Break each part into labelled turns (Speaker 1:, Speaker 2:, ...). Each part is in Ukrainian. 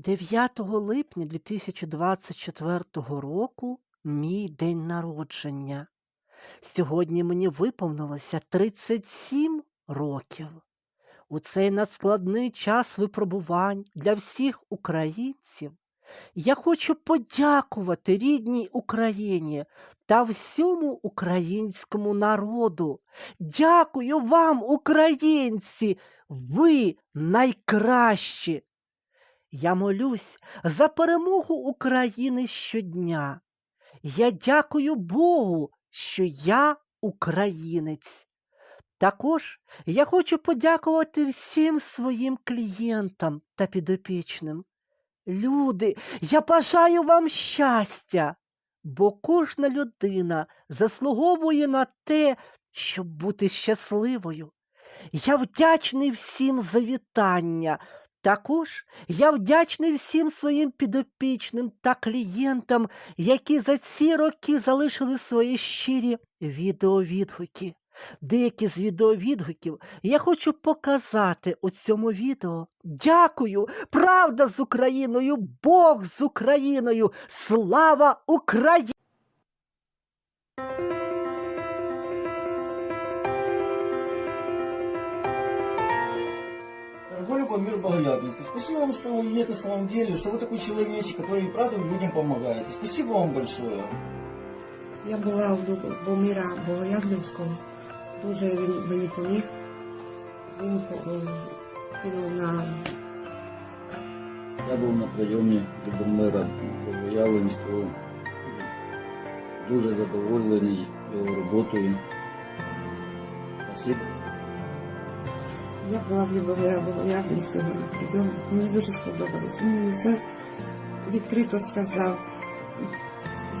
Speaker 1: 9 липня 2024 року мій день народження. Сьогодні мені виповнилося 37 років. У цей надскладний час випробувань для всіх українців я хочу подякувати рідній Україні та всьому українському народу. Дякую вам, українці! Ви найкращі! Я молюсь за перемогу України щодня. Я дякую Богу, що я українець. Також я хочу подякувати всім своїм клієнтам та підопічним. Люди, я бажаю вам щастя, бо кожна людина заслуговує на те, щоб бути щасливою. Я вдячний всім за вітання. Також я вдячний всім своїм підопічним та клієнтам, які за ці роки залишили свої щирі відеовідгуки. Деякі з відеовідгуків я хочу показати у цьому відео. Дякую! Правда з Україною! Бог з Україною! Слава Україні!
Speaker 2: Дорогой Любомир Богоявленский, спасибо вам, что вы есть на самом деле, что вы такой человечек, который правда людям помогаете. Спасибо вам большое.
Speaker 3: Я була у Любомира Богоявленського. Дуже він мені поміг. Він по- е, кинув на
Speaker 2: Я був на прийомі Любомира Богоявленського. Дуже задоволений його роботою. Спасибо.
Speaker 3: я була в Любомира Богоявленського прийом. Мені дуже сподобалось. Він мені все відкрито сказав.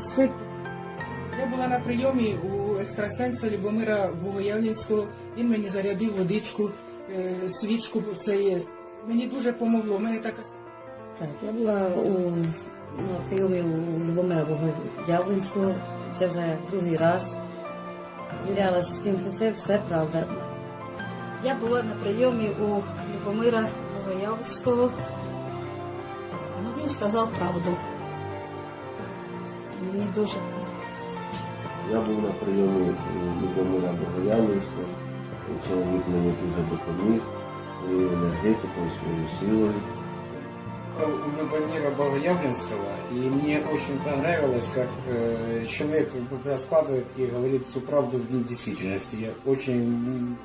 Speaker 3: Все
Speaker 4: Я була на прийомі у екстрасенса Любомира Богоявленського. Він мені зарядив водичку, е, свічку. Це є. мені дуже помогло. У мене така
Speaker 5: Так, я була у на прийомі у Любомира Богоявленського. Це вже другий раз. Звірялася з тим, що це все правда.
Speaker 6: Я була на прийомі у Любомира Новоявського. Ну, він сказав правду. Мені дуже
Speaker 7: Я був на прийомі у Любомира Богоявленського. і Чоловік мені дуже допоміг своєю енергетикою, своєю силою.
Speaker 8: у Любомира Богоявленского, и мне очень понравилось, как э, человек как бы раскладывает и говорит всю правду в действительности. Я очень м,